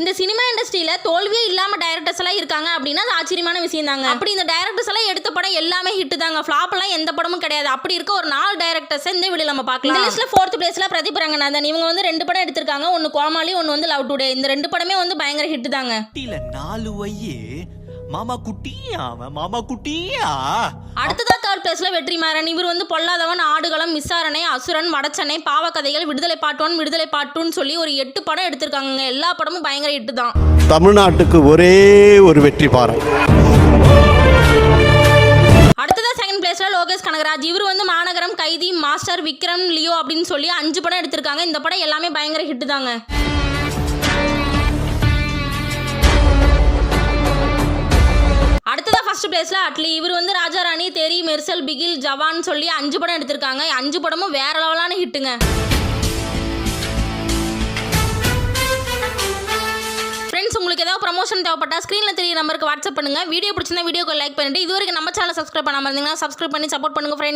இந்த சினிமா இண்டஸ்ட்ரியில தோல்வியே இல்லாம டைரக்டர்ஸ் எல்லாம் இருக்காங்க அப்படின்னா அது ஆச்சரியமான விஷயம் தாங்க. அப்படி இந்த டைரக்டர்ஸ் எல்லாம் எடுத்த படம் எல்லாமே ஹிட் தாங்க. ஃபிளாப் எல்லாம் எந்த படமும் கிடையாது. அப்படி இருக்க ஒரு நாலு டைரக்டர்ஸ் இந்த வீடியோ நம்ம பார்க்கலாம். இந்த லிஸ்ட்ல ஃபோர்த் பிளேஸ்ல பிரதீப் ரங்கநாதன். இவங்க வந்து ரெண்டு படம் எடுத்திருக்காங்க. ஒன்னு கோமாளி ஒன்னு வந்து லவ் டுடே இந்த ரெண்டு படமே வந்து பயங்கர ஹிட் தாங்க. குட்டியில நாலு வையே. மாமா குட்டியா மாமா குட்டியா? அடுத்ததா பிளேஸ்ல வெற்றிமாறன். இவர் வந்து பொல்லாதவன் ஆடுகளம் விசாரணை அசுரன் வடச்சென்னை பாவக்கதைகள் விடுதலை பாட்டு ஒன் விடுதலை பாட்டுன்னு சொல்லி ஒரு எட்டு படம் எடுத்திருக்காங்க எல்லா படமும் பயங்கர ஹிட் தான். தமிழ்நாட்டுக்கு ஒரே ஒரு வெற்றி செகண்ட் பிளேஸ்ல லோகேஷ் கனகராஜ். இவர் வந்து மாநகரம் கைதி மாஸ்டர் விக்ரம் லியோ அப்படின்னு சொல்லி அஞ்சு படம் எடுத்திருக்காங்க. இந்த படம் எல்லாமே பயங்கர ஹிட் தாங்க. அடுத்ததா ஃபர்ஸ்ட் பிளேஸ்ல அட்லி இவர் வந்து ராஜா ராணி தெரி மெர்சல் பிகில் ஜவான் சொல்லி அஞ்சு படம் எடுத்திருக்காங்க. அஞ்சு படமும் வேற லெவலான ஹிட்டுங்க. ஃப்ரெண்ட்ஸ் உங்களுக்கு ஏதாவது ப்ரமோஷன் தேவைப்பட்டா ஸ்க்ரீனில் தெரிய நம்பருக்கு வாட்ஸ்அப் பண்ணுங்க. வீடியோ பிடிச்சிருந்தா வீடியோக்கு லைக் பண்ணிட்டு இது வரைக்கும் நம்ம சேனல் சப்ஸ்கிரைப் பண்ணாமல் இருந்தீங்கன்னா சப்ஸ்கிரைப் பண்ணி சப்போர்ட் பண்ணுங்க ஃப்ரெண்ட்ஸ்